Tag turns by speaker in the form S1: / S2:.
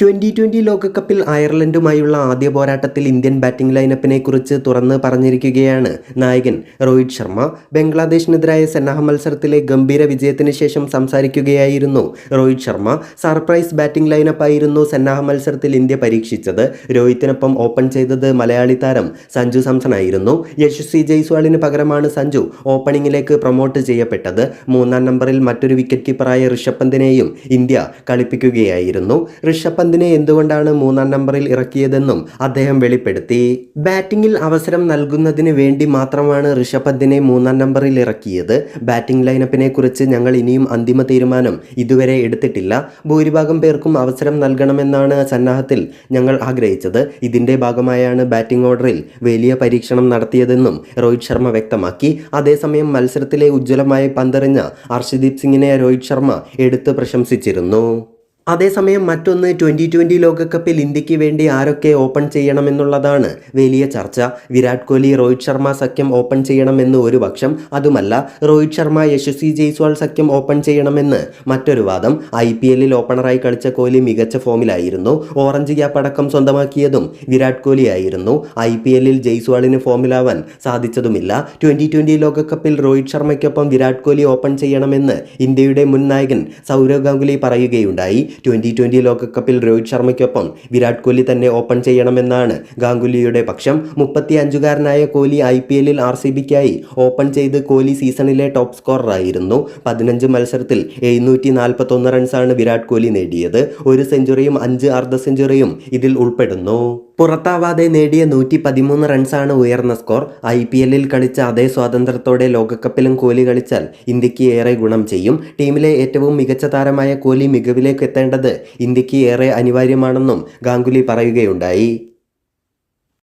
S1: Twenty twenty ലോകകപ്പിൽ അയർലൻഡുമായുള്ള ആദ്യ പോരാട്ടത്തിൽ ഇന്ത്യൻ ബാറ്റിംഗ് ലൈനപ്പിനെ കുറിച്ച് തുറന്ന് പറഞ്ഞിരിക്കുകയാണ് നായകൻ രോഹിത് ശർമ്മ. ബംഗ്ലാദേശിനെതിരായ സന്നാഹ മത്സരത്തിലെ ഗംഭീര വിജയത്തിന് ശേഷം സംസാരിക്കുകയായിരുന്നു രോഹിത് ശർമ്മ. സർപ്രൈസ് ബാറ്റിംഗ് ലൈനപ്പായിരുന്നു സന്നാഹ മത്സരത്തിൽ ഇന്ത്യ പരീക്ഷിച്ചത്. രോഹിത്തിനൊപ്പം ഓപ്പൺ ചെയ്തത് മലയാളി താരം സഞ്ജു സാംസൺ ആയിരുന്നു. യശസ്വി ജയ്സ്വാളിന് പകരമാണ് സഞ്ജു ഓപ്പണിംഗിലേക്ക് പ്രൊമോട്ട് ചെയ്യപ്പെട്ടത്. മൂന്നാം നമ്പറിൽ മറ്റൊരു വിക്കറ്റ് കീപ്പറായ ഋഷഭ് പന്തിനെയും ഇന്ത്യ കളിപ്പിക്കുകയായിരുന്നു. ഋഷഭ് പന്തിനെ എന്തുകൊണ്ടാണ് മൂന്നാം നമ്പറിൽ ഇറക്കിയതെന്നും അദ്ദേഹം വെളിപ്പെടുത്തി. ബാറ്റിംഗിൽ അവസരം നൽകുന്നതിന് വേണ്ടി മാത്രമാണ് ഋഷഭ് പന്തിനെ മൂന്നാം നമ്പറിൽ ഇറക്കിയത്. ബാറ്റിംഗ് ലൈനപ്പിനെ കുറിച്ച് ഞങ്ങൾ ഇനിയും അന്തിമ തീരുമാനം ഇതുവരെ എടുത്തിട്ടില്ല. ഭൂരിഭാഗം പേർക്കും അവസരം നൽകണമെന്നാണ് സന്നാഹത്തിൽ ഞങ്ങൾ ആഗ്രഹിച്ചത്. ഇതിന്റെ ഭാഗമായാണ് ബാറ്റിംഗ് ഓർഡറിൽ വലിയ പരീക്ഷണം നടത്തിയതെന്നും രോഹിത് ശർമ്മ വ്യക്തമാക്കി. അതേസമയം മത്സരത്തിലെ ഉജ്ജ്വലമായ പന്തെറിഞ്ഞ അർഷദീപ് സിംഗിനെ രോഹിത് ശർമ്മ എടുത്ത് പ്രശംസിച്ചിരുന്നു. അതേസമയം മറ്റൊന്ന് ട്വന്റി ട്വന്റി ലോകകപ്പിൽ ഇന്ത്യയ്ക്ക് വേണ്ടി ആരൊക്കെ ഓപ്പൺ ചെയ്യണമെന്നുള്ളതാണ്. വലിയ ചർച്ച. വിരാട് കോഹ്ലി രോഹിത് ശർമ്മ സഖ്യം ഓപ്പൺ ചെയ്യണമെന്ന് ഒരു പക്ഷം. അതുമല്ല രോഹിത് ശർമ്മ യശസ്വി ജയ്സ്വാൾ സഖ്യം ഓപ്പൺ ചെയ്യണമെന്ന് മറ്റൊരു വാദം. ഐ പി എല്ലിൽ ഓപ്പണറായി കളിച്ച കോഹ്ലി മികച്ച ഫോമിലായിരുന്നു. ഓറഞ്ച് ക്യാപ്പ് അടക്കം സ്വന്തമാക്കിയതും വിരാട് കോഹ്ലി ആയിരുന്നു. ഐ പി എല്ലിൽ ജയ്സ്വാളിന് ഫോമിലാവാൻ സാധിച്ചതുമില്ല. ട്വന്റി ട്വന്റി ലോകകപ്പിൽ രോഹിത് ശർമ്മയ്ക്കൊപ്പം വിരാട് കോഹ്ലി ഓപ്പൺ ചെയ്യണമെന്ന് ഇന്ത്യയുടെ മുൻ നായകൻ സൗരവ് ഗാംഗുലി പറയുകയുണ്ടായി. ട്വന്റി ട്വന്റി ലോകകപ്പിൽ രോഹിത് ശർമ്മയ്ക്കൊപ്പം വിരാട് കോഹ്ലി തന്നെ ഓപ്പൺ ചെയ്യണമെന്നാണ് ഗാംഗുലിയുടെ പക്ഷം. മുപ്പത്തി അഞ്ചുകാരനായ കോഹ്ലി ഐ പി എല്ലിൽ ആർ സി ബിക്കായി ഓപ്പൺ ചെയ്ത് കോഹ്ലി സീസണിലെ ടോപ്പ് സ്കോററായിരുന്നു. പതിനഞ്ച് മത്സരത്തിൽ എഴുന്നൂറ്റി നാൽപ്പത്തൊന്ന് റൺസാണ് വിരാട് കോഹ്ലി നേടിയത്. ഒരു സെഞ്ചുറിയും അഞ്ച് അർദ്ധ സെഞ്ചുറിയും ഇതിൽ ഉൾപ്പെടുന്നു. പുറത്താവാതെ നേടിയ നൂറ്റി പതിമൂന്ന് റൺസാണ് ഉയർന്ന സ്കോർ. ഐ പി എല്ലിൽ കളിച്ച അതേ സ്വാതന്ത്ര്യത്തോടെ ലോകകപ്പിലും കോഹ്ലി കളിച്ചാൽ ഇന്ത്യയ്ക്ക് ഏറെ ഗുണം ചെയ്യും. ടീമിലെ ഏറ്റവും മികച്ച താരമായ കോഹ്ലി മികവിലേക്ക് എത്തേണ്ടത് ഇന്ത്യയ്ക്ക് ഏറെ അനിവാര്യമാണെന്നും ഗാംഗുലി പറയുകയുണ്ടായി.